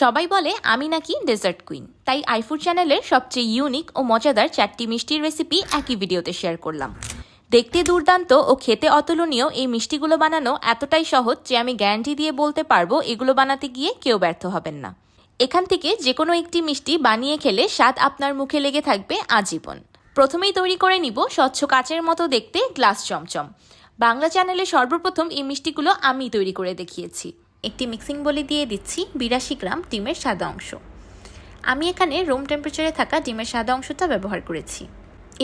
সবাই বলে, আমি নাকি ডেজার্ট কুইন তাই আইফুড চ্যানেলের সবচেয়ে ইউনিক ও মজাদার চারটি মিষ্টির রেসিপি একই ভিডিওতে শেয়ার করলাম। দেখতে দুর্দান্ত ও খেতে অতুলনীয় এই মিষ্টিগুলো বানানো এতটাই সহজ যে আমি গ্যারান্টি দিয়ে বলতে পারব এগুলো বানাতে গিয়ে কেউ ব্যর্থ হবেন না। এখান থেকে যে কোনো একটি মিষ্টি বানিয়ে খেলে স্বাদ আপনার মুখে লেগে থাকবে আজীবন। প্রথমেই তৈরি করে নিব স্বচ্ছ কাচের মতো দেখতে গ্লাস চমচম। বাংলা চ্যানেলে সর্বপ্রথম এই মিষ্টিগুলো আমি তৈরি করে দেখিয়েছি। একটি মিক্সিং বলে দিয়ে দিচ্ছি বিরাশি গ্রাম ডিমের সাদা অংশ। আমি এখানে রুম টেম্পারেচারে থাকা ডিমের সাদা অংশটা ব্যবহার করেছি।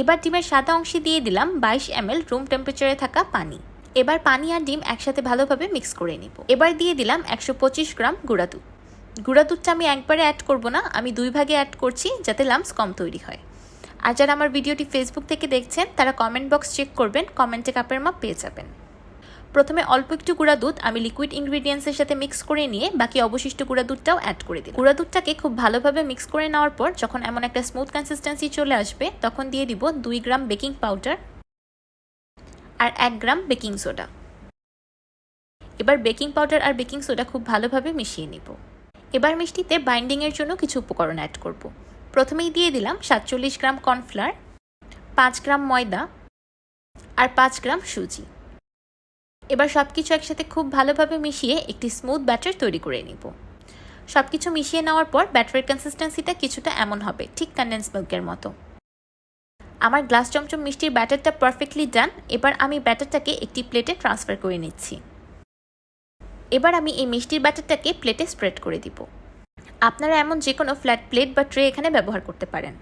এবার ডিমের সাদা অংশে দিয়ে দিলাম বাইশ এম রুম টেম্পারেচারে থাকা পানি। এবার পানি আর ডিম একসাথে ভালোভাবে মিক্স করে নিব। এবার দিয়ে দিলাম একশো পঁচিশ গ্রাম গুঁড়া দুধ। গুঁড়া দুধটা আমি একবারে অ্যাড করব না, আমি দুই ভাগে অ্যাড করছি যাতে লামস কম তৈরি হয়। আর যারা আমার ভিডিওটি ফেসবুক থেকে দেখছেন, তারা কমেন্ট বক্স চেক করবেন কমেন্টে কাপের মাপ পেয়ে যাবেন। প্রথমে অল্প একটু গুঁড়া দুধ আমি লিকুইড ইনগ্রিডিয়েন্টসের সাথে মিক্স করে নিয়ে বাকি অবশিষ্ট গুঁড়া দুধটাও অ্যাড করে দিই গুঁড়া দুধটাকে খুব ভালোভাবে মিক্স করে নেওয়ার পর যখন এমন একটা স্মুথ কনসিস্টেন্সি চলে আসবে, তখন দিয়ে দিব দুই গ্রাম বেকিং পাউডার আর এক গ্রাম বেকিং সোডা এবার বেকিং পাউডার আর বেকিং সোডা খুব ভালোভাবে মিশিয়ে নিব। এবার মিষ্টিতে বাইন্ডিংয়ের জন্য কিছু উপকরণ অ্যাড করব। প্রথমেই দিয়ে দিলাম সাতচল্লিশ গ্রাম কর্নফ্লাওয়ার পাঁচ গ্রাম ময়দা আর পাঁচ গ্রাম সুজি। এবার সব কিছু একসাথে খুব ভালোভাবে মিশিয়ে একটি স্মুথ ব্যাটার তৈরি করে নিব। সব কিছু মিশিয়ে নেওয়ার পর ব্যাটারের কনসিস্টেন্সিটা কিছুটা এমন হবে, ঠিক কন্ডেন্স মিল্কের মতো। আমার গ্লাস চমচম মিষ্টির ব্যাটারটা পারফেক্টলি ডান এবার আমি ব্যাটারটাকে একটি প্লেটে ট্রান্সফার করে নিচ্ছি। এবার আমি এই মিষ্টির ব্যাটারটাকে প্লেটে স্প্রেড করে দিব। আপনারা এমন যে কোনো ফ্ল্যাট প্লেট বা ট্রে এখানে ব্যবহার করতে পারেন।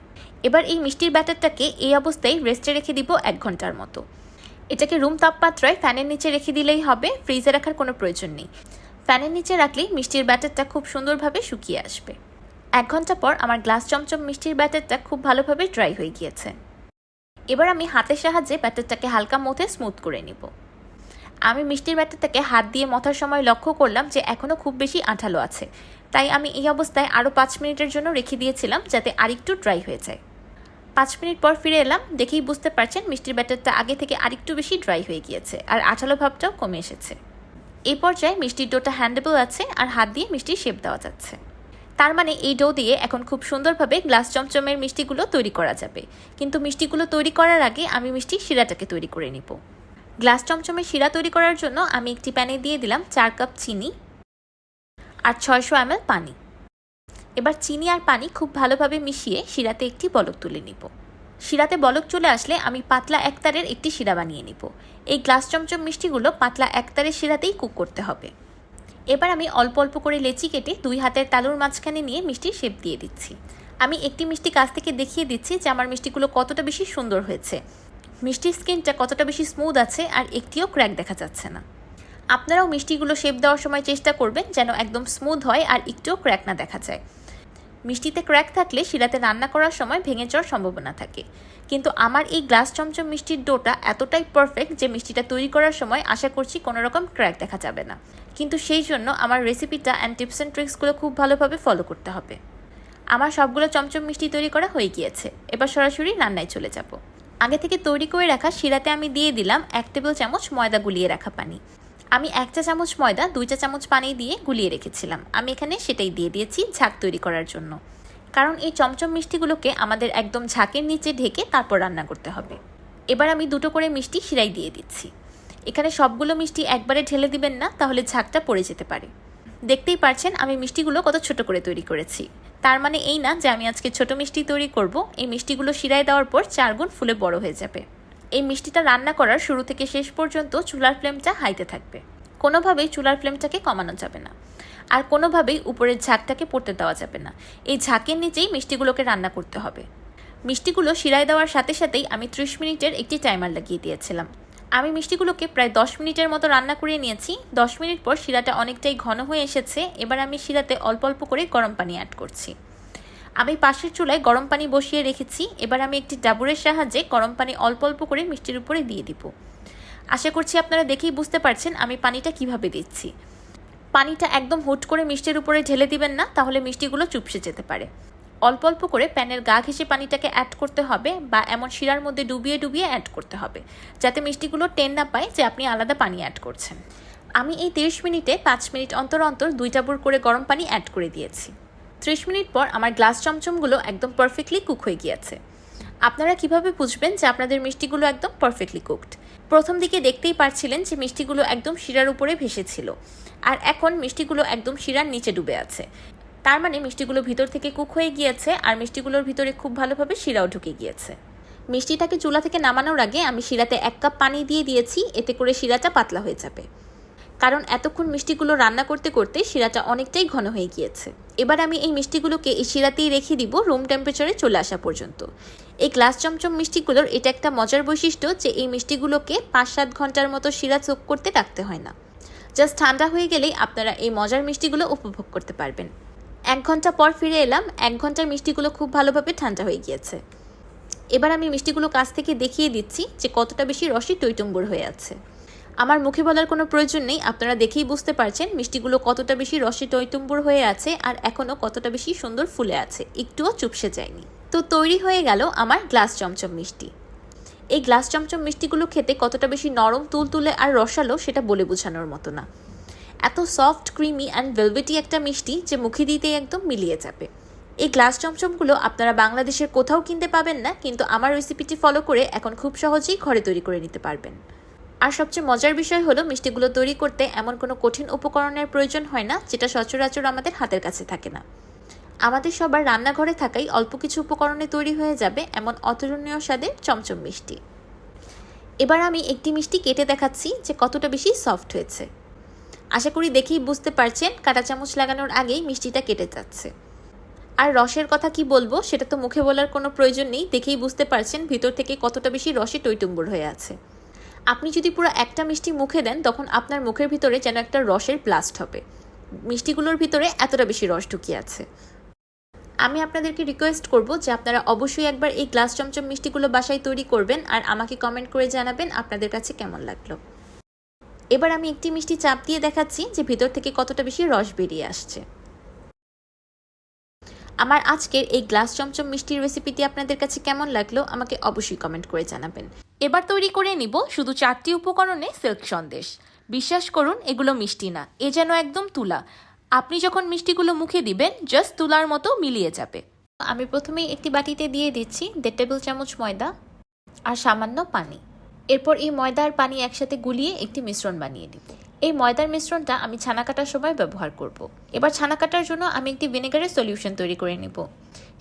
এবার এই মিষ্টির ব্যাটারটাকে এই অবস্থায় রেস্টে রেখে দিব এক ঘণ্টার মতো। এটাকে রুম তাপমাত্রায় ফ্যানের নিচে রেখে দিলেই হবে, ফ্রিজে রাখার কোনো প্রয়োজন নেই। ফ্যানের নিচে রাখলেই মিষ্টির ব্যাটারটা খুব সুন্দরভাবে শুকিয়ে আসবে। এক ঘণ্টা পর আমার গ্লাস চমচম মিষ্টির ব্যাটারটা খুব ভালোভাবে ড্রাই হয়ে গিয়েছে। এবার আমি হাতের সাহায্যে ব্যাটারটাকে হালকা মথে স্মুথ করে নিব। আমি মিষ্টির ব্যাটারটাকে হাত দিয়ে মথার সময় লক্ষ্য করলাম যে এখনও খুব বেশি আঠালো আছে। তাই আমি এই অবস্থায় আরও পাঁচ মিনিটের জন্য রেখে দিয়েছিলাম যাতে আরেকটু ড্রাই হয়ে যায়। পাঁচ মিনিট পর ফিরে এলাম, দেখেই বুঝতে পারছেন মিষ্টির ব্যাটারটা আগে থেকে আরেকটু বেশি ড্রাই হয়ে গিয়েছে, আর আঠালো ভাবটাও কমে এসেছে। এই পর্যায়ে মিষ্টির ডোটা হ্যান্ডেবল আছে আর হাত দিয়ে মিষ্টির শেপ দেওয়া যাচ্ছে। তার মানে এই ডো দিয়ে এখন খুব সুন্দরভাবে গ্লাস চমচমের মিষ্টিগুলো তৈরি করা যাবে। কিন্তু মিষ্টিগুলো তৈরি করার আগে আমি মিষ্টির শিরাটাকে তৈরি করে নিব। গ্লাস চমচমের শিরা তৈরি করার জন্য আমি একটি প্যানে দিয়ে দিলাম চার কাপ চিনি আর ছয়শো এম পানি। এবার চিনি আর পানি খুব ভালোভাবে মিশিয়ে শিরাতে একটি বলক তুলে নিব। শিরাতে বলক চলে আসলে আমি পাতলা একতারের একটি শিরা বানিয়ে নিব। এই গ্লাস চমচম মিষ্টিগুলো পাতলা একতারের শিরাতেই কুক করতে হবে। এবার আমি অল্প অল্প করে লেচি কেটে দুই হাতের তালুর মাঝখানে নিয়ে মিষ্টির শেপ দিয়ে দিচ্ছি। আমি একটি মিষ্টি কাছ থেকে দেখিয়ে দিচ্ছি যে আমার মিষ্টিগুলো কতটা বেশি সুন্দর হয়েছে। মিষ্টির স্কিনটা কতটা বেশি স্মুথ আছে আর একটিও ক্র্যাক দেখা যাচ্ছে না। আপনারাও মিষ্টিগুলো শেপ দেওয়ার সময় চেষ্টা করবেন যেন একদম স্মুথ হয় আর একটুও ক্র্যাক না দেখা যায়। মিষ্টিতে ক্র্যাক থাকলে শিরাতে রান্না করার সময় ভেঙে যাওয়ার সম্ভাবনা থাকে। কিন্তু আমার এই গ্লাস চমচম মিষ্টির ডোটা এতটাই পারফেক্ট যে মিষ্টিটা তৈরি করার সময় আশা করছি কোনো রকম ক্র্যাক দেখা যাবে না। কিন্তু সেই জন্য আমার রেসিপিটা অ্যান্ড টিপস অ্যান্ড ট্রিক্সগুলো খুব ভালোভাবে ফলো করতে হবে। আমার সবগুলো চমচম মিষ্টি তৈরি করা হয়ে গিয়েছে। এবার সরাসরি রান্নায় চলে যাব। আগে থেকে তৈরি করে রাখা শিরাতে আমি দিয়ে দিলাম এক টেবিল চামচ ময়দা গুলিয়ে রাখা পানি। আমি এক চা চামচ ময়দা, দুই চা চামচ পানি দিয়ে গুলিয়ে রেখেছিলাম। আমি এখানে সেটাই দিয়ে দিয়েছি ঝাঁক তৈরি করার জন্য। কারণ এই চমচম মিষ্টিগুলোকে আমাদের একদম ঝাঁকের নিচে ঢেকে তারপর রান্না করতে হবে। এবার আমি দুটো করে মিষ্টি শিরাই দিয়ে দিচ্ছি। এখানে সবগুলো মিষ্টি একবারে ঢেলে দিবেন না, তাহলে ঝাঁকটা পড়ে যেতে পারে। দেখতেই পারছেন, আমি মিষ্টিগুলো কত ছোট করে তৈরি করেছি। তার মানে এই না যে আমি আজকে ছোট মিষ্টি তৈরি করব। এই মিষ্টিগুলো শিরায় দেওয়ার পর চার গুণ ফুলে বড় হয়ে যাবে। এই মিষ্টিটা রান্না করার শুরু থেকে শেষ পর্যন্ত চুলার ফ্লেমটা হাইতে থাকবে। কোনোভাবেই চুলার ফ্লেমটাকে কমানো যাবে না। আর কোনোভাবেই উপরের ঝাঁকটাকে পড়তে দেওয়া যাবে না। এই ঝাঁকের নিচেই মিষ্টিগুলোকে রান্না করতে হবে। মিষ্টিগুলো শিরায় দেওয়ার সাথে সাথেই আমি ত্রিশ মিনিটের একটি টাইমার লাগিয়ে দিয়েছিলাম। আমি মিষ্টিগুলোকে প্রায় দশ মিনিটের মতো রান্না করে নিয়েছি। দশ মিনিট পর শিরাটা অনেকটাই ঘন হয়ে এসেছে। এবার আমি শিরাতে অল্প অল্প করে গরম পানি অ্যাড করছি। আমি পাশের চুলায় গরম পানি বসিয়ে রেখেছি। এবার আমি একটি ডাবুরের সাহায্যে গরম পানি অল্প অল্প করে মিষ্টির উপরে দিয়ে দিব। আশা করছি আপনারা দেখেই বুঝতে পারছেন আমি পানিটা কীভাবে দিচ্ছি। পানিটা একদম হুট করে মিষ্টির উপরে ঢেলে দিবেন না, তাহলে মিষ্টিগুলো চুপসে যেতে পারে। অল্প অল্প করে প্যানের গা ঘেঁষে পানিটাকে অ্যাড করতে হবে বা এমন শিরার মধ্যে ডুবিয়ে ডুবিয়ে অ্যাড করতে হবে, যাতে মিষ্টিগুলো টেন না পায় যে আপনি আলাদা পানি অ্যাড করছেন। আমি এই তিরিশ মিনিটে পাঁচ মিনিট অন্তর অন্তর দুই টাবুর করে গরম পানি অ্যাড করে দিয়েছি। ত্রিশ মিনিট পর আমার গ্লাস চমচমগুলো একদম পারফেক্টলি কুক হয়ে গিয়েছে। আপনারা কীভাবে বুঝবেন যে আপনাদের মিষ্টিগুলো একদম পারফেক্টলি কুকড প্রথম দিকে দেখতেই পারছিলেন যে মিষ্টিগুলো একদম শিরার উপরে ভেসেছিল, আর এখন মিষ্টিগুলো একদম শিরার নিচে ডুবে আছে। তার মানে মিষ্টিগুলো ভিতর থেকে কুক হয়ে গিয়েছে, আর মিষ্টিগুলোর ভিতরে খুব ভালোভাবে শিরাও ঢুকে গিয়েছে। মিষ্টিটাকে চুলা থেকে নামানোর আগে আমি শিরাতে এক কাপ পানি দিয়ে দিয়েছি, এতে করে শিরাটা পাতলা হয়ে যাবে। কারণ এতক্ষণ মিষ্টিগুলো রান্না করতে করতে শিরাটা অনেকটাই ঘন হয়ে গিয়েছে। এবার আমি এই মিষ্টিগুলোকে এই শিরাতেই রেখে দিব রুম টেম্পারেচারে চলে আসা পর্যন্ত। এই গ্লাস চমচম মিষ্টিগুলোর এটা একটা মজার বৈশিষ্ট্য যে এই মিষ্টিগুলোকে পাঁচ সাত ঘণ্টার মতো শিরা চোখ করতে রাখতে হয় না। জাস্ট ঠান্ডা হয়ে গেলেই আপনারা এই মজার মিষ্টিগুলো উপভোগ করতে পারবেন। এক ঘণ্টা পর ফিরে এলাম, এক ঘণ্টার মিষ্টিগুলো খুব ভালোভাবে ঠান্ডা হয়ে গিয়েছে। এবার আমি মিষ্টিগুলো কাছ থেকে দেখিয়ে দিচ্ছি যে কতটা বেশি রসে টইটুম্বুর হয়ে আছে। আমার মুখে বলার কোনো প্রয়োজন নেই, আপনারা দেখেই বুঝতে পারছেন মিষ্টিগুলো কতটা বেশি রসে টইটুম্বুর হয়ে আছে আর এখনও কতটা বেশি সুন্দর ফুলে আছে। একটুও চুপসে যায়নি। তো তৈরি হয়ে গেল আমার গ্লাস চমচম মিষ্টি। এই গ্লাস চমচম মিষ্টিগুলো খেতে কতটা বেশি নরম, তুলতুলে আর রসালো সেটা বলে বোঝানোর মতো না। এত সফট, ক্রিমি অ্যান্ড ভেলভেটি একটা মিষ্টি যে মুখে দিতেই একদম মিলিয়ে যাবে। এই গ্লাস চমচমগুলো আপনারা বাংলাদেশের কোথাও কিনতে পাবেন না, কিন্তু আমার রেসিপিটি ফলো করে এখন খুব সহজেই ঘরে তৈরি করে নিতে পারবেন। আর সবচেয়ে মজার বিষয় হলো, মিষ্টিগুলো তৈরি করতে এমন কোনো কঠিন উপকরণের প্রয়োজন হয় না, যেটা সচরাচর আমাদের হাতের কাছে থাকে না। আমাদের সবার রান্নাঘরে থাকাই অল্প কিছু উপকরণে তৈরি হয়ে যাবে এমন অতুলনীয় স্বাদের চমচম মিষ্টি। এবার আমি একটি মিষ্টি কেটে দেখাচ্ছি যে কতটা বেশি সফট হয়েছে। আশা করি দেখেই বুঝতে পারছেন কাঁটা চামচ লাগানোর আগেই মিষ্টিটা কেটে যাচ্ছে। আর রসের কথা কি বলব, সেটা তো মুখে বলার কোনো প্রয়োজন নেই, দেখেই বুঝতে পারছেন ভিতর থেকে কতটা বেশি রসে টইটুম্বুর হয়ে আছে। আপনি যদি পুরো একটা মিষ্টি মুখে দেন, তখন আপনার মুখের ভিতরে যেন একটা রসের ব্লাস্ট হবে। মিষ্টিগুলোর ভিতরে এতটা বেশি রস ঢুকিয়ে আছে। আমি আপনাদেরকে রিকোয়েস্ট করব যে আপনারা অবশ্যই একবার এই গ্লাস চমচম মিষ্টিগুলো বাসায় তৈরি করবেন আর আমাকে কমেন্ট করে জানাবেন আপনাদের কাছে কেমন লাগল। এবার আমি একটি মিষ্টি চাপ দিয়ে দেখাচ্ছি যে ভিতর থেকে কতটা বেশি রস বেরিয়ে আসছে। আমার আজকের এই গ্লাস চমচম মিষ্টির রেসিপিটি আপনাদের কাছে কেমন লাগল, আমাকে অবশ্যই কমেন্ট করে জানাবেন। এবার তৈরি করে নিব শুধু চারটি উপকরণে সিল্ক সন্দেশ। বিশ্বাস করুন, এগুলো মিষ্টি না, এ যেন একদম তুলা। আপনি যখন মিষ্টিগুলো মুখে দিবেন জাস্ট তুলার মতো মিলিয়ে যাবে। আমি প্রথমেই একটি বাটিতে দিয়ে দিচ্ছি দেড় টেবিল চামচ ময়দা আর সামান্য পানি। এরপর এই ময়দা আর পানি একসাথে গুলিয়ে একটি মিশ্রণ বানিয়ে দিব এই ময়দার মিশ্রণটা আমি ছানা কাটার সময় ব্যবহার করব। এবার ছানা কাটার জন্য আমি একটি ভিনেগারের সলিউশন তৈরি করে নেব।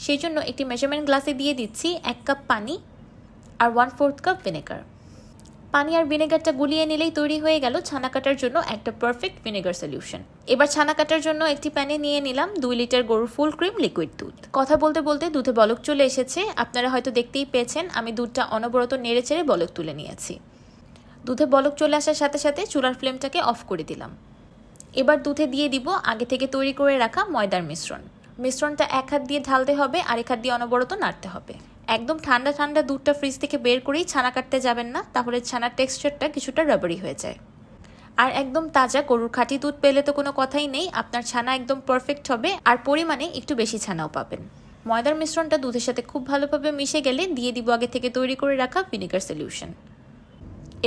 সেই জন্য একটি মেজারমেন্ট গ্লাসে দিয়ে দিচ্ছি এক কাপ পানি আর ওয়ান ফোর্থ কাপ ভিনেগার পানি আর ভিনেগারটা গুলিয়ে নিলেই তৈরি হয়ে গেল ছানা কাটার জন্য একটা পারফেক্ট ভিনেগার সলিউশন এবার ছানা কাটার জন্য একটি প্যানে নিয়ে নিলাম দুই লিটার গরুর ফুল ক্রিম লিকুইড দুধ। কথা বলতে বলতে দুধে বলক চলে এসেছে। আপনারা হয়তো দেখতেই পেয়েছেন, আমি দুধটা অনবরত নেড়ে চেড়ে বলক তুলে নিয়েছি। দুধে বলক চলে আসার সাথে সাথে চুলার ফ্লেমটাকে অফ করে দিলাম। এবার দুধে দিয়ে দিব আগে থেকে তৈরি করে রাখা ময়দার মিশ্রণ। মিশ্রণটা এক হাত দিয়ে ঢালতে হবে আর এক হাত দিয়ে অনবরত নাড়তে হবে। একদম ঠান্ডা ঠান্ডা দুধটা ফ্রিজ থেকে বের করেই ছানা কাটতে যাবেন না, তাহলে ছানার টেক্সচারটা কিছুটা রাবারি হয়ে যায়। আর একদম তাজা গরুর খাঁটি দুধ পেলে তো কোনো কথাই নেই, আপনার ছানা একদম পারফেক্ট হবে, আর পরিমাণে একটু বেশি ছানাও পাবেন। ময়দার মিশ্রণটা দুধের সাথে খুব ভালোভাবে মিশে গেলে দিয়ে দিব আগে থেকে তৈরি করে রাখা ভিনেগার সলিউশন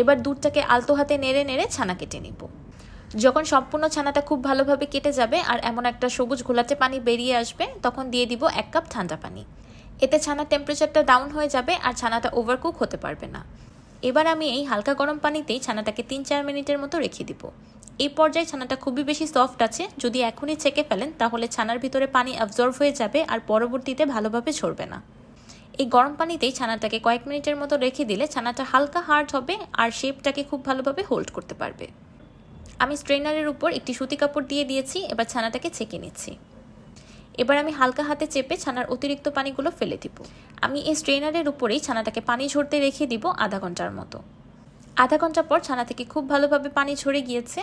এবার দুধটাকে আলতো হাতে নেড়ে নেড়ে ছানা কেটে নিব। যখন সম্পূর্ণ ছানাটা খুব ভালোভাবে কেটে যাবে আর এমন একটা সবুজ ঘোলাটে পানি বেরিয়ে আসবে, তখন দিয়ে দিব এক কাপ ঠান্ডা পানি। এতে ছানার টেম্পারেচারটা ডাউন হয়ে যাবে আর ছানাটা ওভারকুক হতে পারবে না। এবার আমি এই হালকা গরম পানিতেই ছানাটাকে তিন চার মিনিটের মতো রেখে দিব। এই পর্যায়ে ছানাটা খুবই বেশি সফট আছে, যদি এখনই ছেঁকে ফেলেন তাহলে ছানার ভিতরে পানি অবজর্ভ হয়ে যাবে আর পরবর্তীতে ভালোভাবে ছড়বে না। এই গরম পানিতেই ছানাটাকে কয়েক মিনিটের মতো রেখে দিলে ছানাটা হালকা হার্ড হবে আর শেপটাকে খুব ভালোভাবে হোল্ড করতে পারবে। আমি স্ট্রেনারের উপর একটি সুতি কাপড় দিয়ে দিয়েছি, এবার ছানাটাকে ছেঁকে নিচ্ছি। এবার আমি হালকা হাতে চেপে ছানার অতিরিক্ত পানিগুলো ফেলে দিব। আমি এই স্ট্রেনারের উপরেই ছানাটাকে পানি ঝরতে রেখে দিব আধা ঘণ্টার মতো। আধা ঘণ্টা পর ছানা থেকে খুব ভালোভাবে পানি ঝরে গিয়েছে।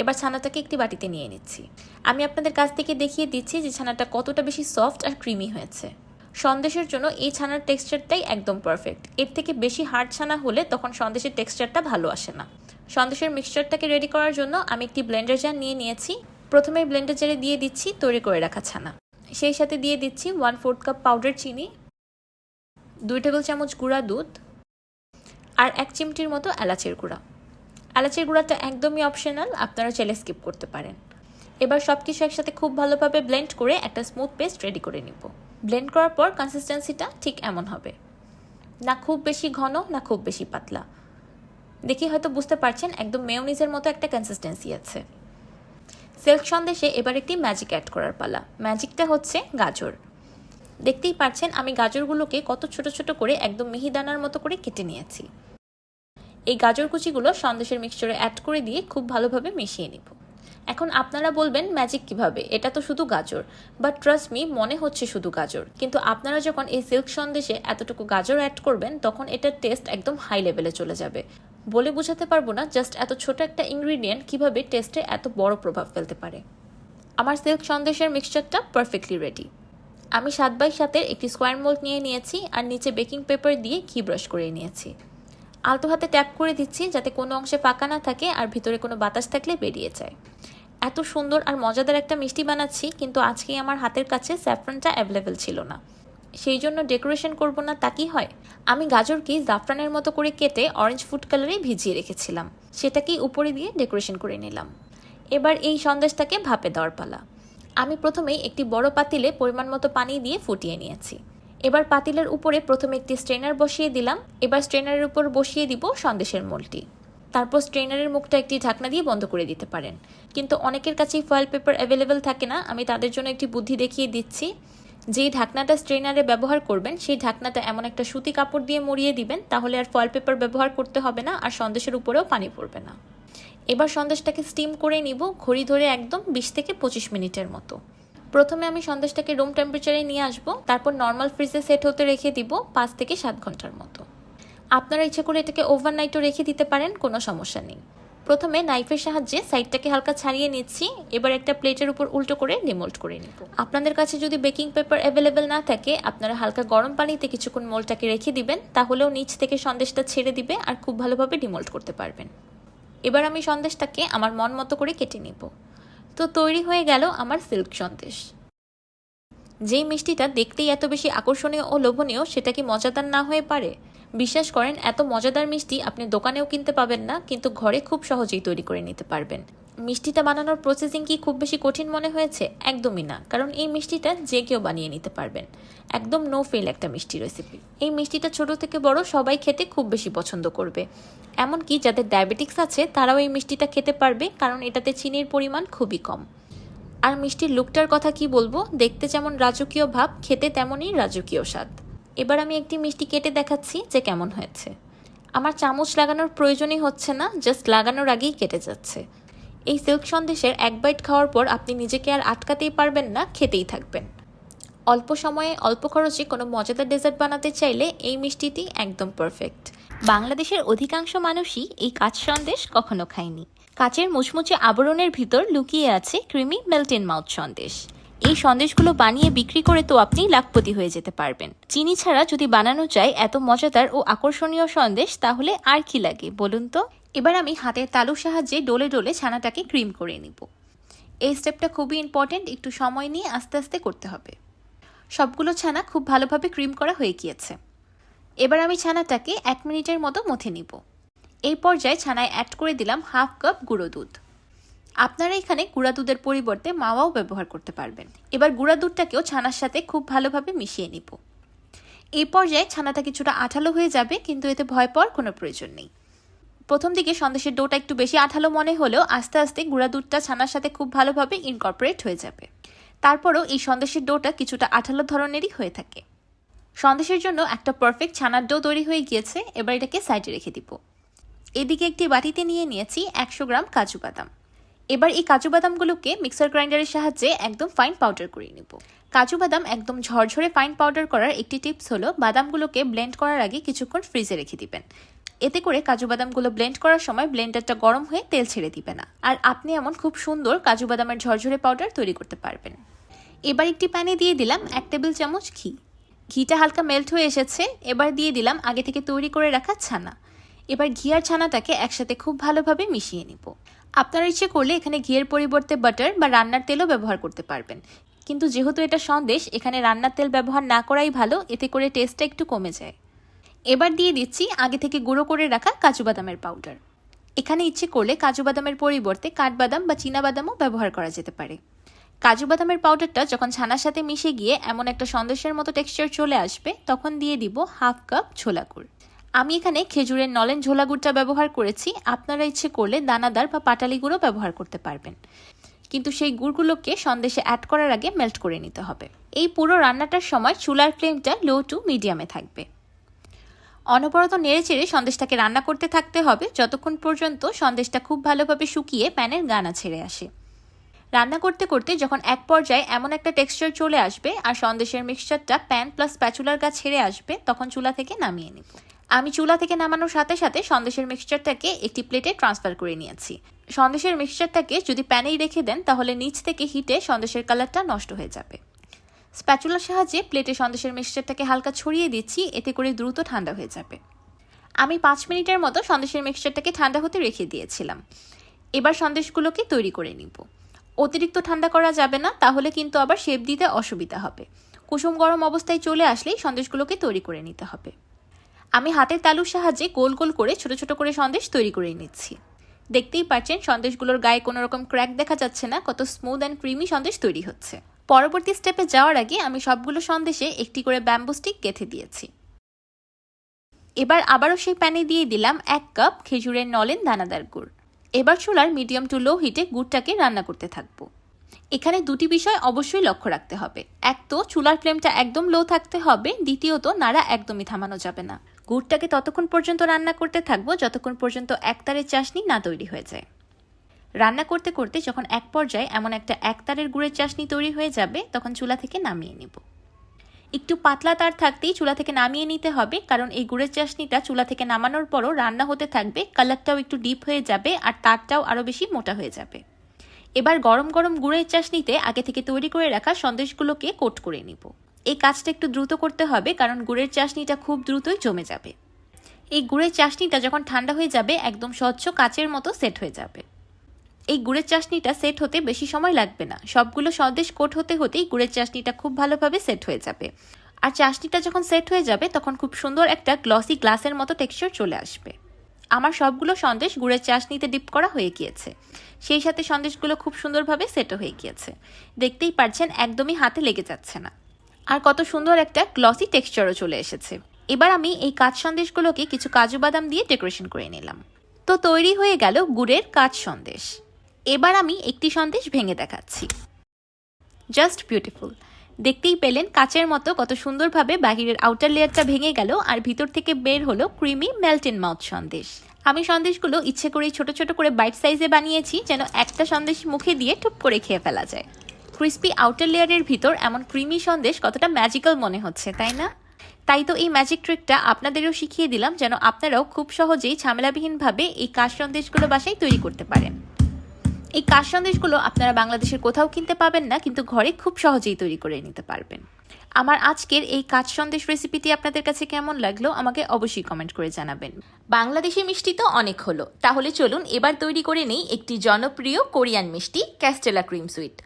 এবার ছানাটাকে একটি বাটিতে নিয়ে নিচ্ছি। আমি আপনাদের কাছ থেকে দেখিয়ে দিচ্ছি যে ছানাটা কতটা বেশি সফট আর ক্রিমি হয়েছে। সন্দেশের জন্য এই ছানার টেক্সচারটাই একদম পারফেক্ট। এর থেকে বেশি হার্ড ছানা হলে তখন সন্দেশের টেক্সচারটা ভালো আসে না। সন্দেশের মিক্সচারটাকে রেডি করার জন্য আমি একটি ব্লেন্ডার জার নিয়ে নিয়েছি। প্রথমে ব্লেন্ডার জারে দিয়ে দিচ্ছি, তৈরি করে রাখা ছানা। সেই সাথে দিয়ে দিচ্ছি ওয়ান ফোর্থ কাপ পাউডার চিনি, দুই টেবিল চামচ গুঁড়া দুধ, আর এক চিমটির মতো এলাচের গুঁড়া। এলাচের গুঁড়াটা একদমই অপশনাল আপনারা চাইলে স্কিপ করতে পারেন। এবার সব কিছু একসাথে খুব ভালোভাবে ব্লেন্ড করে একটা স্মুথ পেস্ট রেডি করে নিব। ব্লেন্ড করার পর কনসিস্টেন্সিটা ঠিক এমন হবে। না খুব বেশি ঘন, না খুব বেশি পাতলা। দেখি হয়তো বুঝতে পারছেন, একদম মেয়নিজের মতো একটা কনসিস্টেন্সি আছে। সিল্ক সন্দেশে এবার একটি ম্যাজিক অ্যাড করার পালা। ম্যাজিকটা হচ্ছে গাজর। দেখতেই পাচ্ছেন আমি গাজরগুলোকে কত ছোট ছোট করে একদম মিহিদানার মতো করে কেটে নিয়েছি। এই গাজর কুচিগুলো সন্দেশের মিক্সচারে অ্যাড করে দিয়ে খুব ভালোভাবে মিশিয়ে নিব। এখন আপনারা বলবেন ম্যাজিক কীভাবে? এটা তো শুধু গাজর। বাট ট্রাস্ট মি মনে হচ্ছে শুধু গাজর। কিন্তু আপনারা যখন এই সিল্ক সন্দেশে এতটুকু গাজর অ্যাড করবেন, তখন এটার টেস্ট একদম হাই লেভেলে চলে যাবে। বলে বোঝাতে পারব না জাস্ট এত ছোট একটা ইনগ্রিডিয়েন্ট কীভাবে টেস্টে এত বড় প্রভাব ফেলতে পারে। আমার সিল্ক সন্দেশের মিক্সচারটা পারফেক্টলি রেডি আমি সাত বাই সাতের একটি স্কোয়ার মোল্ড নিয়ে নিয়েছি আর নিচে বেকিং পেপার দিয়ে ঘি ব্রাশ করে নিয়েছি। আলতো হাতে ট্যাপ করে দিচ্ছি যাতে কোনো অংশে ফাঁকা না থাকে আর ভিতরে কোনো বাতাস থাকলে বেরিয়ে যায়। এত সুন্দর আর মজাদার একটা মিষ্টি বানাচ্ছি, কিন্তু আজকে আমার হাতের কাছে স্যাফরানটা অ্যাভেলেবেল ছিল না। সেই জন্য ডেকোরেশন করব না তা কি হয়? আমি গাজরকে জাফরানের মতো করে কেটে অরেঞ্জ ফুড কালারে ভিজিয়ে রেখেছিলাম। সেটাকেই উপরে দিয়ে ডেকোরেশন করে নিলাম। এবার এই সন্দেশটাকে ভাপে দেওয়ার পালা। আমি প্রথমেই একটি বড় পাতিলে পরিমাণ মতো পানি দিয়ে ফুটিয়ে নিয়েছি। এবার পাতিলের উপরে প্রথমে একটি স্ট্রেনার বসিয়ে দিলাম। এবার স্ট্রেনারের উপর বসিয়ে দিব সন্দেশের মোলটি। তারপর স্ট্রেনারের মুখটা একটি ঢাকনা দিয়ে বন্ধ করে দিতে পারেন। কিন্তু অনেকের কাছেই ফয়েল পেপার অ্যাভেলেবেল থাকে না। আমি তাদের জন্য একটি বুদ্ধি দেখিয়ে দিচ্ছি। যেই ঢাকনাটা স্ট্রেনারে ব্যবহার করবেন, সেই ঢাকনাটা এমন একটা সুতি কাপড় দিয়ে মুড়িয়ে দিবেন, তাহলে আর ফয়েল পেপার ব্যবহার করতে হবে না, আর সন্দেশের উপরেও পানি পড়বে না। এবার সন্দেশটাকে স্টিম করে নিব, ঘড়ি ধরে একদম বিশ থেকে পঁচিশ মিনিটের মতো। প্রথমে আমি সন্দেশটাকে রুম টেম্পারেচারে নিয়ে আসব, তারপর নর্মাল ফ্রিজে সেট হতে রেখে দিব পাঁচ থেকে সাত ঘণ্টার মতো। আপনারা ইচ্ছে করে এটাকে ওভারনাইটও রেখে দিতে পারেন, কোনো সমস্যা নেই। প্রথমে নাইফের সাহায্যে সাইডটাকে হালকা ছাড়িয়ে নিচ্ছি। এবার একটা প্লেটের উপর উল্টো করে ডিমোল্ড করে নিব। আপনাদের কাছে যদি বেকিং পেপার অ্যাভেলেবেল না থাকে, আপনারা হালকা গরম পানিতে কিছুক্ষণ মোলটাকে রেখে দিবেন, তাহলেও নিচ থেকে সন্দেশটা ছেড়ে দিবে আর খুব ভালোভাবে ডিমোল্ড করতে পারবেন। এবার আমি সন্দেশটাকে আমার মন মতো করে কেটে নিব। তো তৈরি হয়ে গেল আমার সিল্ক সন্দেশ। যেই মিষ্টিটা দেখতেই এত বেশি আকর্ষণীয় ও লোভনীয়, সেটা কি মজাদার না হয়ে পারে? বিশ্বাস করেন, এত মজাদার মিষ্টি আপনি দোকানেও কিনতে পাবেন না, কিন্তু ঘরে খুব সহজেই তৈরি করে নিতে পারবেন। মিষ্টিটা বানানোর প্রসেসিং কি খুব বেশি কঠিন মনে হয়েছে? একদমই না, কারণ এই মিষ্টিটা যে কেউ বানিয়ে নিতে পারবেন। একদম নো ফেল একটা মিষ্টি রেসিপি এই মিষ্টিটা ছোট থেকে বড় সবাই খেতে খুব বেশি পছন্দ করবে। এমনকি যাদের ডায়াবেটিক্স আছে, তারাও এই মিষ্টিটা খেতে পারবে, কারণ এটাতে চিনির পরিমাণ খুবই কম। আর মিষ্টির লুকটার কথা কি বলব? দেখতে যেমন রাজকীয় ভাব, খেতে তেমনই রাজকীয় স্বাদ। এবার আমি একটি মিষ্টি কেটে দেখাচ্ছি যে কেমন হয়েছে। আমার চামচ লাগানোর প্রয়োজনই হচ্ছে না, জাস্ট লাগানোর আগেই কেটে যাচ্ছে। এই সিল্ক সন্দেশের এক বাইট খাওয়ার পর আপনি নিজেকে আর আটকাতেই পারবেন না, খেতেই থাকবেন। অল্প সময়ে অল্প খরচে কোনো মজাদার ডেজার্ট বানাতে চাইলে এই মিষ্টিটি একদম পারফেক্ট। বাংলাদেশের অধিকাংশ মানুষই এই কাঁচ সন্দেশ কখনো খায়নি। কাচের মুচমুচে আবরণের ভিতর লুকিয়ে আছে ক্রিমি মেল্টেন মাউথ সন্দেশ। এই সন্দেশগুলো বানিয়ে বিক্রি করে তো আপনি লাখপতি হয়ে যেতে পারবেন। চিনি ছাড়া যদি বানানো যায় এত মজাদার ও আকর্ষণীয় সন্দেশ, তাহলে আর কি লাগে বলুন তো? এবার আমি হাতের তালুর সাহায্যে ডোলে ডোলে ছানাটাকে ক্রিম করে নিব। এই স্টেপটা খুবই ইম্পর্ট্যান্ট একটু সময় নিয়ে আস্তে আস্তে করতে হবে। সবগুলো ছানা খুব ভালোভাবে ক্রিম করা হয়ে গিয়েছে। এবার আমি ছানাটাকে এক মিনিটের মতো মথে নিব। এই পর্যায়ে ছানায় অ্যাড করে দিলাম হাফ কাপ গুঁড়ো দুধ। আপনারা এখানে গুঁড়া দুধের পরিবর্তে মাওয়াও ব্যবহার করতে পারবেন। এবার গুঁড়া দুধটাকেও ছানার সাথে খুব ভালোভাবে মিশিয়ে নিব। এই পর্যায়ে ছানাটা কিছুটা আঠালো হয়ে যাবে, কিন্তু এতে ভয় পাওয়ার কোনো প্রয়োজন নেই। প্রথম দিকে সন্দেশের ডোটা একটু বেশি আঠালো মনে হলেও আস্তে আস্তে গুঁড়া দুধটা ছানার সাথে খুব ভালোভাবে ইনকর্পোরেট হয়ে যাবে। তারপরও এই সন্দেশের ডোটা কিছুটা আঠালো ধরনেরই হয়ে থাকে। সন্দেশের জন্য একটা পারফেক্ট ছানার ডো তৈরি হয়ে গিয়েছে, এবার এটাকে সাইডে রেখে দিব। এদিকে একটি বাটিতে নিয়ে নিয়েছি একশো গ্রাম কাজু বাদাম। এবার এই কাজু বাদামগুলোকে মিক্সার গ্রাইন্ডারের সাহায্যে একদম ফাইন পাউডার করে নেব। কাজু বাদাম একদম ঝরঝরে ফাইন পাউডার করার একটি টিপস হলো বাদামগুলোকে ব্লেন্ড করার আগে কিছুক্ষণ ফ্রিজে রেখে দিবেন। এতে করে কাজু বাদামগুলো ব্লেন্ড করার সময় ব্লেন্ডারটা গরম হয়ে তেল ছেড়ে দিবে না। আর আপনি এমন খুব সুন্দর কাজু বাদামের ঝরঝরে পাউডার তৈরি করতে পারবেন। এবার একটি প্যানে দিয়ে দিলাম এক টেবিল চামচ ঘি। ঘিটা হালকা মেল্ট হয়ে এসেছে, এবার দিয়ে দিলাম আগে থেকে তৈরি করে রাখা ছানা। এবার ঘি আর ছানাটাকে একসাথে খুব ভালোভাবে মিশিয়ে নিব। আপনারা ইচ্ছে করলে এখানে ঘিয়ের পরিবর্তে বাটার বা রান্নার তেলও ব্যবহার করতে পারবেন। কিন্তু যেহেতু এটা সন্দেশ, এখানে রান্নার তেল ব্যবহার না করাই ভালো, এতে করে টেস্টটা একটু কমে যায়। এবার দিয়ে দিচ্ছি আগে থেকে গুঁড়ো করে রাখা কাজু বাদামের পাউডার এখানে ইচ্ছে করলে কাজু বাদামের পরিবর্তে কাঠবাদাম বা বাদামও ব্যবহার করা যেতে পারে। কাজু বাদামের পাউডারটা যখন ছানার সাথে মিশে গিয়ে এমন একটা সন্দেশের মতো টেক্সচার চলে আসবে, তখন দিয়ে দিব হাফ কাপ ছোলা গুড়। আমি এখানে খেজুরের নলেন ঝোলা গুড়টা ব্যবহার করেছি। আপনারা ইচ্ছে করলে দানাদার বা পাটালি গুঁড়ো ব্যবহার করতে পারবেন। কিন্তু সেই গুড়গুলোকে সন্দেশে অ্যাড করার আগে মেল্ট করে নিতে হবে। এই পুরো রান্নাটার সময় চুলার ফ্লেমটা লো টু মিডিয়ামে থাকবে। অনবরত নেড়ে চেড়ে সন্দেশটাকে রান্না করতে থাকতে হবে। যতক্ষণ পর্যন্ত সন্দেশটা খুব ভালোভাবে শুকিয়ে প্যানের গানা ছেড়ে আসে। রান্না করতে করতে যখন এক পর্যায়ে এমন একটা টেক্সচার চলে আসবে আর সন্দেশের মিক্সচারটা প্যান প্লাস প্যাচুলার গা ছেড়ে আসবে, তখন চুলা থেকে নামিয়ে নিব। আমি চুলা থেকে নামানোর সাথে সাথে সন্দেশের মিক্সচারটাকে একটি প্লেটে ট্রান্সফার করে নিয়েছি। সন্দেশের মিক্সচারটাকে যদি প্যানেই রেখে দেন, তাহলে নিচ থেকে হিটে সন্দেশের কালারটা নষ্ট হয়ে যাবে। স্প্যাচুলার সাহায্যে প্লেটে সন্দেশের মিক্সচারটাকে হালকা ছড়িয়ে দিচ্ছি, এতে করে দ্রুত ঠান্ডা হয়ে যাবে। আমি পাঁচ মিনিটের মতো সন্দেশের মিক্সচারটাকে ঠান্ডা হতে রেখে দিয়েছিলাম। এবার সন্দেশগুলোকে তৈরি করে নিব। অতিরিক্ত ঠান্ডা করা যাবে না, তাহলে কিন্তু আবার শেপ দিতে অসুবিধা হবে। কুসুম গরম অবস্থায় চলে আসলেই সন্দেশগুলোকে তৈরি করে নিতে হবে। আমি হাতের তালুর সাহায্যে গোল গোল করে ছোট ছোট করে সন্দেশ তৈরি করে নিচ্ছি দেখতেই পাচ্ছেন, সন্দেশগুলোর গায়ে কোনো রকম ক্র্যাক দেখা যাচ্ছে না, কত স্মুথ অ্যান্ড ক্রিমি সন্দেশ তৈরি হচ্ছে। পরবর্তী স্টেপে যাওয়ার আগে আমি সবগুলো সন্দেশে একটি করে ব্যাম্বু স্টিক গেঁথে দিয়েছি। এবার আবারও সেই প্যানে দিয়ে দিলাম এক কাপ খেজুরের নলেন দানাদার গুড়। এবার চুলার মিডিয়াম টু লো হিটে গুড়টাকে রান্না করতে থাকব। এখানে দুটি বিষয় অবশ্যই লক্ষ্য রাখতে হবে। এক তো চুলার ফ্লেমটা একদম লো থাকতে হবে, দ্বিতীয়ত নাড়া একদমই থামানো যাবে না। গুড়টাকে ততক্ষণ পর্যন্ত রান্না করতে থাকব, যতক্ষণ পর্যন্ত একতারের চাশনি না তৈরি হয়ে যায়। রান্না করতে করতে যখন এক পর্যায়ে এমন একটা একতারের গুড়ের চাশনি তৈরি হয়ে যাবে, তখন চুলা থেকে নামিয়ে নিব। একটু পাতলা তার থাকতেই চুলা থেকে নামিয়ে নিতে হবে, কারণ এই গুড়ের চাশনিটা চুলা থেকে নামানোর পরও রান্না হতে থাকবে, কালারটাও একটু ডিপ হয়ে যাবে আর তারটাও আরও বেশি মোটা হয়ে যাবে। এবার গরম গরম গুড়ের চাশনিতে আগে থেকে তৈরি করে রাখা সন্দেশগুলোকে কোট করে নিব। এই কাজটা একটু দ্রুত করতে হবে, কারণ গুড়ের চাশনিটা খুব দ্রুতই জমে যাবে। এই গুড়ের চাশনিটা যখন ঠান্ডা হয়ে যাবে, একদম স্বচ্ছ কাচের মতো সেট হয়ে যাবে। এই গুড়ের চাশনিটা সেট হতে বেশি সময় লাগবে না। সবগুলো সন্দেশ কোট হতে হতেই গুড়ের চাশনিটা খুব ভালোভাবে সেট হয়ে যাবে। আর চাশনিটা যখন সেট হয়ে যাবে, তখন খুব সুন্দর একটা গ্লসি গ্লাসের মতো টেক্সচার চলে আসবে। আমার সবগুলো সন্দেশ গুড়ের চাশনিতে ডিপ করা হয়ে গিয়েছে। সেই সাথে সন্দেশগুলো খুব সুন্দরভাবে সেটও হয়ে গিয়েছে। দেখতেই পারছেন, একদমই হাতে লেগে যাচ্ছে না। আর কত সুন্দর একটা গ্লসি টেক্সচারও চলে এসেছে। এবার আমি এই কাজ সন্দেশগুলোকে কিছু কাজু বাদাম দিয়ে ডেকোরেশন করে নিলাম। তো তৈরি হয়ে গেল গুড়ের কাঁচ সন্দেশ। এবার আমি একটি সন্দেশ ভেঙে দেখাচ্ছি। জাস্ট বিউটিফুল দেখতেই পেলেন কাচের মতো কত সুন্দরভাবে বাহিরের আউটার লেয়ারটা ভেঙে গেল আর ভিতর থেকে বের হলো ক্রিমি মেল্টেন মাউথ সন্দেশ। আমি সন্দেশগুলো ইচ্ছে করেই ছোট ছোট করে বাইট সাইজে বানিয়েছি যেন একটা সন্দেশ মুখে দিয়ে টুপ করে খেয়ে ফেলা যায়। ক্রিস্পি আউটার লেয়ারের ভিতর এমন ক্রিমি সন্দেশ কতটা ম্যাজিক্যাল মনে হচ্ছে, তাই না? তাই তো এই ম্যাজিক ট্রিকটা আপনাদেরও শিখিয়ে দিলাম যেন আপনারাও খুব সহজেই ঝামেলাবিহীনভাবে এই কাশ সন্দেশগুলো বাসায় তৈরি করতে পারেন। এই কাশ সন্দেশগুলো আপনারা বাংলাদেশের কোথাও কিনতে পাবেন না, কিন্তু ঘরে খুব সহজেই তৈরি করে নিতে পারবেন। আমার আজকের এই কাজ সন্দেশ রেসিপিটি আপনাদের কাছে কেমন লাগল, আমাকে অবশ্যই কমেন্ট করে জানাবেন। বাংলাদেশি মিষ্টি তো অনেক হলো। তাহলে চলুন এবার তৈরি করে নেই একটি জনপ্রিয় কোরিয়ান মিষ্টি ক্যাস্টেলা ক্রিম সুইট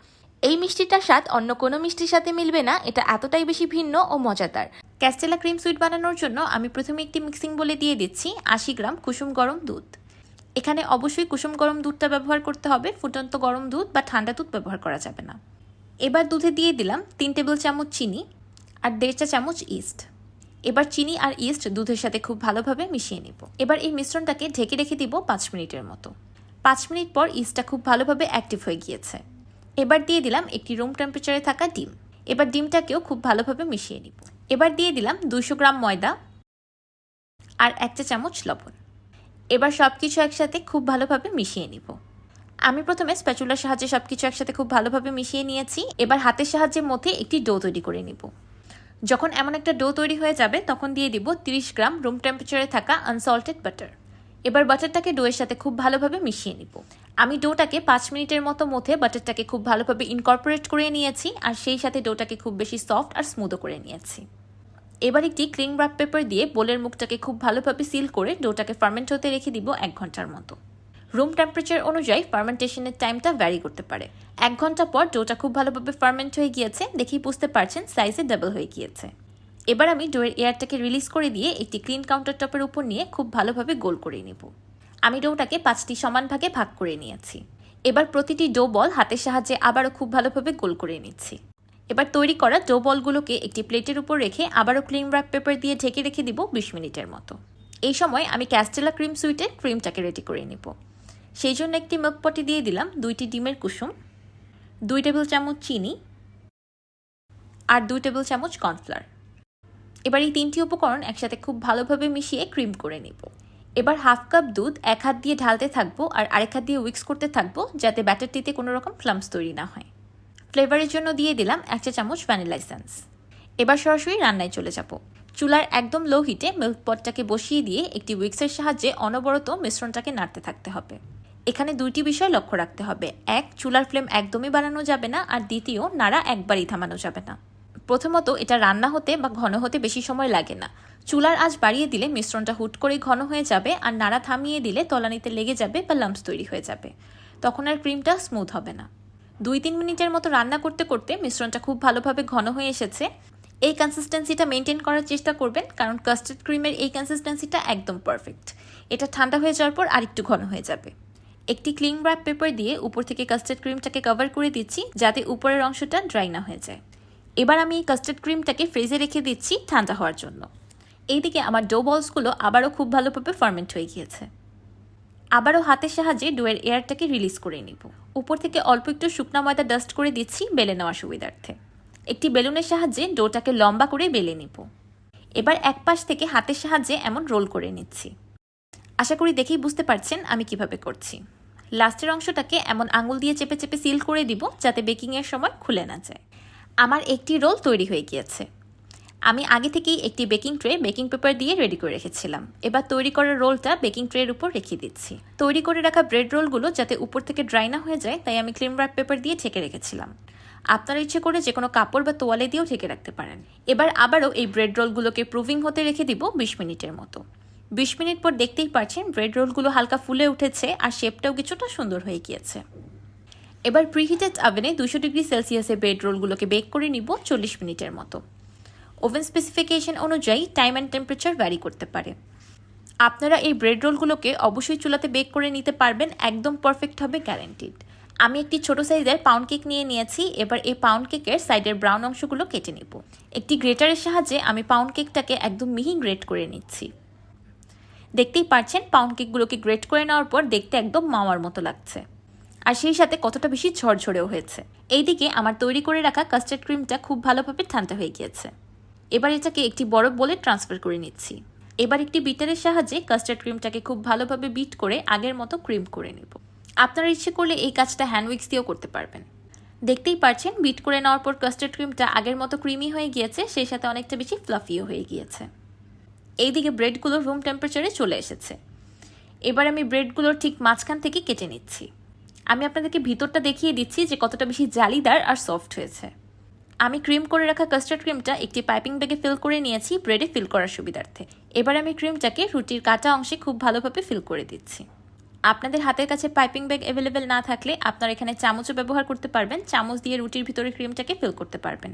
এই মিষ্টিটার স্বাদ অন্য কোনো মিষ্টির সাথে মিলবে না, এটা এতটাই বেশি ভিন্ন ও মজাদার। ক্যাস্টেলা ক্রিম সুইট বানানোর জন্য আমি প্রথমে একটি মিক্সিং বলে দিয়ে দিচ্ছি আশি গ্রাম কুসুম গরম দুধ। এখানে অবশ্যই কুসুম গরম দুধটা ব্যবহার করতে হবে, ফুটন্ত গরম দুধ বা ঠান্ডা দুধ ব্যবহার করা যাবে না। এবার দুধে দিয়ে দিলাম তিন টেবিল চামচ চিনি আর দেড় চা চামচ ইস্ট এবার চিনি আর ইস্ট দুধের সাথে খুব ভালোভাবে মিশিয়ে নেব। এবার এই মিশ্রণটাকে ঢেকে রেখে দিব পাঁচ মিনিটের মতো। পাঁচ মিনিট পর ইস্টটা খুব ভালোভাবে অ্যাক্টিভ হয়ে গিয়েছে। এবার দিয়ে দিলাম একটি রুম টেম্পারেচারে থাকা ডিম। এবার ডিমটাকেও খুব ভালোভাবে মিশিয়ে নিব। এবার দিয়ে দিলাম দুশো গ্রাম ময়দা আর এক চা চামচ লবণ। এবার সব কিছু একসাথে খুব ভালোভাবে মিশিয়ে নিব। আমি প্রথমে স্প্যাচুলার সাহায্যে সব কিছু একসাথে খুব ভালোভাবে মিশিয়ে নিয়েছি। এবার হাতের সাহায্যের মধ্যে একটি ডো তৈরি করে নিব। যখন এমন একটা ডো তৈরি হয়ে যাবে, তখন দিয়ে দিব তিরিশ গ্রাম রুম টেম্পারেচারে থাকা আনসল্টেড বাটার এবার বাটারটাকে ডোয়ের সাথে খুব ভালোভাবে মিশিয়ে নিব। আমি ডোটাকে পাঁচ মিনিটের মতো মধ্যে বাটারটাকে খুব ভালোভাবে ইনকর্পোরেট করে নিয়েছি, আর সেই সাথে ডোটাকে খুব বেশি সফট আর স্মুথও করে নিয়েছি। এবার একটি ক্লিং ব্রাপ পেপার দিয়ে বোলের মুখটাকে খুব ভালোভাবে সিল করে ডোটাকে ফার্মেন্ট হতে রেখে দিব এক ঘণ্টার মতো। রুম টেম্পারেচার অনুযায়ী ফার্মেন্টেশনের টাইমটা ভ্যারি করতে পারে। এক ঘণ্টা পর ডোটা খুব ভালোভাবে ফার্মেন্ট হয়ে গিয়েছে, দেখেই বুঝতে পারছেন সাইজে ডাবল হয়ে গিয়েছে। এবার আমি ডোয়ের এয়ারটাকে রিলিজ করে দিয়ে একটি ক্লিন কাউন্টার টপের উপর নিয়ে খুব ভালোভাবে গোল করে নেব। আমি ডোটাকে পাঁচটি সমান ভাগে ভাগ করে নিয়েছি। এবার প্রতিটি ডো বল হাতের সাহায্যে আবারও খুব ভালোভাবে গোল করে নিচ্ছি। এবার তৈরি করা ডো বলগুলোকে একটি প্লেটের উপর রেখে আবারও ক্রিম র্যাপ পেপার দিয়ে ঢেকে রেখে দিব বিশ মিনিটের মতো। এই সময় আমি ক্যাস্টেলা ক্রিম সুইটের ক্রিমটাকে রেডি করে নিব। সেই জন্য একটি মিল্ক পটে দিয়ে দিলাম দুইটি ডিমের কুসুম, দুই টেবিল চামচ চিনি আর দুই টেবিল চামচ কর্নফ্লাওয়ার। এবার এই তিনটি উপকরণ একসাথে খুব ভালোভাবে মিশিয়ে ক্রিম করে নিব। এবার হাফ কাপ দুধ এক হাত দিয়ে ঢালতে থাকব আর আরেক হাত দিয়ে উইক্স করতে থাকব যাতে ব্যাটারটিতে কোনো রকম ফ্লামস তৈরি না হয়। ফ্লেভারের জন্য দিয়ে দিলাম এক চা চামচ ভ্যানিলা এসেন্স। এবার সরাসরি রান্নায় চলে যাব। চুলার একদম লো হিটে মিল্ক পটটাকে বসিয়ে দিয়ে একটি উইক্সের সাহায্যে অনবরত মিশ্রণটাকে নাড়তে থাকতে হবে। এখানে দুইটি বিষয় লক্ষ্য রাখতে হবে। এক, চুলার ফ্লেম একদমই বাড়ানো যাবে না আর দ্বিতীয়, নাড়া একবারই থামানো যাবে না। প্রথমত, এটা রান্না হতে বা ঘন হতে বেশি সময় লাগে না। চুলার আঁচ বাড়িয়ে দিলে মিশ্রণটা হুট করে ঘন হয়ে যাবে আর নাড়া থামিয়ে দিলে তলানিতে লেগে যাবে বা লাম্পস তৈরি হয়ে যাবে। তখন আর ক্রিমটা স্মুথ হবে না। দুই তিন মিনিটের মতো রান্না করতে করতে মিশ্রণটা খুব ভালোভাবে ঘন হয়ে এসেছে। এই কনসিস্টেন্সিটা মেনটেন করার চেষ্টা করবেন কারণ কাস্টার্ড ক্রিমের এই কনসিস্টেন্সিটা একদম পারফেক্ট এটা ঠান্ডা হয়ে যাওয়ার পর আরেকটু ঘন হয়ে যাবে। একটি ক্লিন র্যাপ পেপার দিয়ে উপর থেকে কাস্টার্ড ক্রিমটাকে কভার করে দিচ্ছি যাতে উপরের অংশটা ড্রাই না হয়ে যায়। এবার আমি এই কাস্টার্ড ক্রিমটাকে ফ্রিজে রেখে দিচ্ছি ঠান্ডা হওয়ার জন্য। এইদিকে আমার ডো বলসগুলো আবারও খুব ভালোভাবে ফার্মেন্ট হয়ে গিয়েছে। আবারও হাতের সাহায্যে ডোয়ের এয়ারটাকে রিলিজ করে নিব। উপর থেকে অল্প একটু শুকনা ময়দা ডাস্ট করে দিচ্ছি বেলে নেওয়ার সুবিধার্থে। একটি বেলুনের সাহায্যে ডোটাকে লম্বা করে বেলে নিব। এবার এক পাশ থেকে হাতের সাহায্যে এমন রোল করে নিচ্ছি। আশা করি দেখেই বুঝতে পারছেন আমি কীভাবে করছি। লাস্টের অংশটাকে এমন আঙুল দিয়ে চেপে চেপে সিল করে দিব যাতে বেকিংয়ের সময় খুলে না যায়। আমার একটি রোল তৈরি হয়ে গিয়েছে। আমি আগে থেকেই একটি বেকিং ট্রে, বেকিং পেপার দিয়ে রেডি করে রেখেছিলাম। এবার তৈরি করা রোলটা বেকিং ট্রের উপর রেখে দিচ্ছি। তৈরি করে রাখা ব্রেড রোলগুলো যাতে উপর থেকে ড্রাই না হয়ে যায়, তাই আমি ক্লিন র্যাপ পেপার দিয়ে ঢেকে রেখেছিলাম। আপনারা ইচ্ছে করে যে কোনো কাপড় বা তোয়ালে দিয়েও ঢেকে রাখতে পারেন। এবার আবারও এই ব্রেড রোলগুলোকে প্রুভিং হতে রেখে দিব বিশ মিনিটের মতো। বিশ মিনিট পর দেখতেই পারছেন, ব্রেড রোলগুলো হালকা ফুলে উঠেছে আর শেপটাও কিছুটা সুন্দর হয়ে গিয়েছে। এবার প্রিহিটেড আভেনে দুশো ডিগ্রি সেলসিয়াসে ব্রেড রোলগুলোকে বেক করে নিব চল্লিশ মিনিটের মতো। ওভেন স্পেসিফিকেশন অনুযায়ী টাইম অ্যান্ড টেম্পারেচার ভ্যারি করতে পারে। আপনারা এই ব্রেড রোলগুলোকে অবশ্যই চুলাতে বেক করে নিতে পারবেন, একদম পারফেক্ট হবে গ্যারেন্টিড আমি একটি ছোট সাইজের পাউন্ড কেক নিয়ে নিয়েছি, এবার এই পাউন্ড কেকের সাইডের ব্রাউন অংশগুলো কেটে নেব। একটি গ্রেটারের সাহায্যে আমি পাউন্ড কেকটাকে একদম মিহি গ্রেট করে নিচ্ছি। দেখতেই পাচ্ছেন পাউন্ড কেকগুলোকে গ্রেট করে নেওয়ার পর দেখতে একদম মাওয়ার মতো লাগছে। আর সেই সাথে কতটা বেশি ঝরঝরেও হয়েছে। এইদিকে আমার তৈরি করে রাখা কাস্টার্ড ক্রিমটা খুব ভালোভাবে ঠান্ডা হয়ে গিয়েছে। এবার এটাকে একটি বরফ বলে ট্রান্সফার করে নিচ্ছি। এবার একটি বিটারের সাহায্যে কাস্টার্ড ক্রিমটাকে খুব ভালোভাবে বিট করে আগের মতো ক্রিম করে নেব। আপনারা ইচ্ছে করলে এই কাজটা হ্যান্ড উইক্স দিয়েও করতে পারবেন। দেখতেই পারছেন বিট করে নেওয়ার পর কাস্টার্ড ক্রিমটা আগের মতো ক্রিমি হয়ে গিয়েছে, সেই সাথে অনেকটা বেশি ফ্লাফিও হয়ে গিয়েছে। এইদিকে ব্রেডগুলো রুম টেম্পারেচারে চলে এসেছে। এবার আমি ব্রেডগুলোর ঠিক মাঝখান থেকে কেটে নিচ্ছি। আমি আপনাদেরকে ভিতরটা দেখিয়ে দিচ্ছি যে কতটা বেশি জালিদার আর সফট হয়েছে। আমি ক্রিম করে রাখা কাস্টার্ড ক্রিমটা একটি পাইপিং ব্যাগে ফিল করে নিয়েছি, ব্রেডে ফিল করার সুবিধার্থে। এবার আমি ক্রিমটাকে রুটির কাটা অংশে খুব ভালোভাবে ফিল করে দিচ্ছি। আপনাদের হাতের কাছে পাইপিং ব্যাগ অ্যাভেলেবেল না থাকলে আপনারা এখানে চামচও ব্যবহার করতে পারবেন, চামচ দিয়ে রুটির ভিতরে ক্রিমটাকে ফিল করতে পারবেন।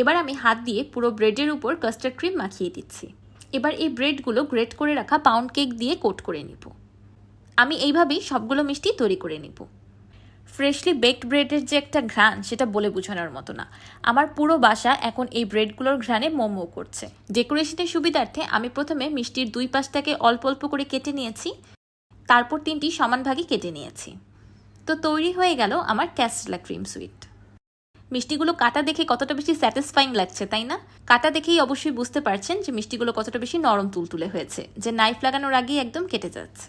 এবার আমি হাত দিয়ে পুরো ব্রেডের উপর কাস্টার্ড ক্রিম মাখিয়ে দিচ্ছি। এবার এই ব্রেডগুলো গ্রেট করে রাখা পাউন্ড কেক দিয়ে কোট করে নিব। আমি এইভাবেই সবগুলো মিষ্টি তৈরি করে নিব। ফ্রেশলি বেকড ব্রেডের যে একটা ঘ্রাণ, সেটা বলে বোঝানোর মতো না। আমার পুরো বাসা এখন এই ব্রেডগুলোর ঘ্রাণে মোমো করছে। ডেকোরেশনের সুবিধার্থে আমি প্রথমে মিষ্টির দুই পাশটাকে অল্প অল্প করে কেটে নিয়েছি। তারপর তিনটি সমান ভাগে কেটে নিয়েছি। তো তৈরি হয়ে গেল আমার ক্যাস্টলা ক্রিম সুইট মিষ্টিগুলো কাটা দেখে কতটা বেশি স্যাটিসফাইং লাগছে, তাই না? কাটা দেখেই অবশ্যই বুঝতে পারছেন যে মিষ্টিগুলো কতটা বেশি নরম তুলতুলে হয়েছে, যে নাইফ লাগানোর আগেই একদম কেটে যাচ্ছে।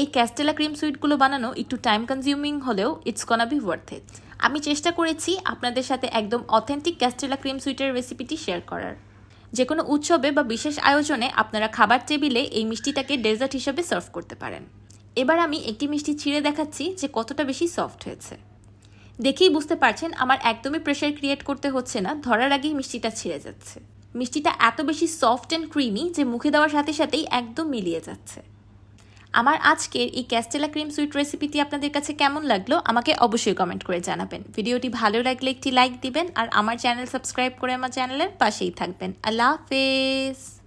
এই ক্যাস্টেলা ক্রিম সুইটগুলো বানানো একটু টাইম কনজিউমিং হলেও it's gonna be worth it আমি চেষ্টা করেছি আপনাদের সাথে একদম অথেন্টিক ক্যাস্টেলা ক্রিম সুইটের রেসিপিটি শেয়ার করার। যে কোনো উৎসবে বা বিশেষ আয়োজনে আপনারা খাবার টেবিলে এই মিষ্টিটাকে ডেজার্ট হিসেবে সার্ভ করতে পারেন। এবার আমি একটি মিষ্টি ছিঁড়ে দেখাচ্ছি যে কতটা বেশি সফট হয়েছে। দেখেই বুঝতে পারছেন আমার একদমই প্রেশার ক্রিয়েট করতে হচ্ছে না, ধরার আগেই মিষ্টিটা ছিঁড়ে যাচ্ছে। মিষ্টিটা এত বেশি সফট অ্যান্ড ক্রিমি যে মুখে দেওয়ার সাথে সাথেই একদম মিলিয়ে যাচ্ছে। আমার আজকের এই ক্যাস্টেলা ক্রিম সুইট রেসিপিটি আপনাদের কাছে কেমন লাগল, আমাকে অবশ্যই কমেন্ট করে জানাবেন। ভিডিওটি ভালো লাগলে একটি লাইক দিবেন, আর আমার চ্যানেল সাবস্ক্রাইব করে আমার চ্যানেলের পাশেই থাকবেন। আল্লাহ হাফেজ!